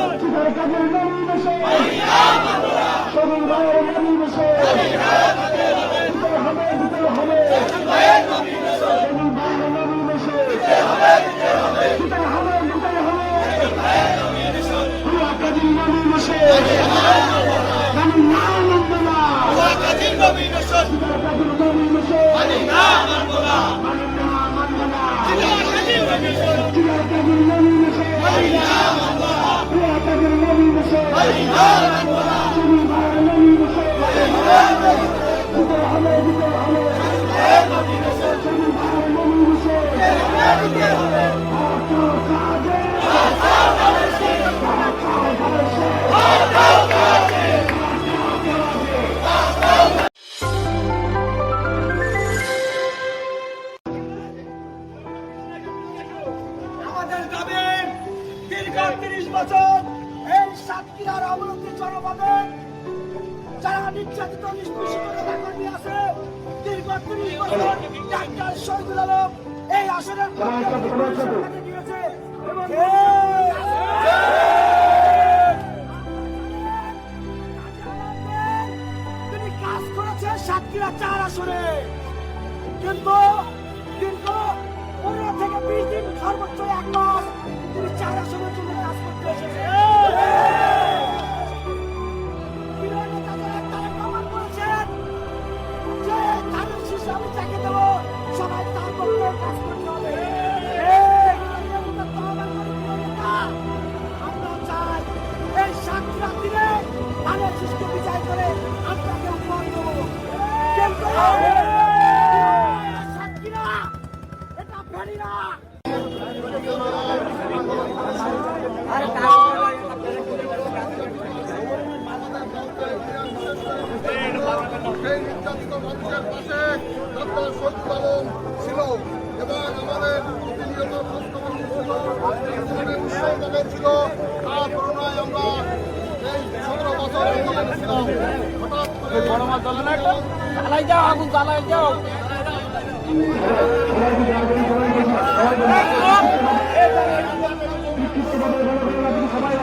সরকারের নবীন সরকারের নবীন Yeah. ক্রীড়ার অবলম্বী জনপদের যারা নির্যাতিত নিষ্পৃষিত আছে দীর্ঘ তিরিশ বছর ডাক্তার শহীদুল আলম এই আসনের নিয়েছে। এবং চালাই যাও আগুন চালাই যাও সবাই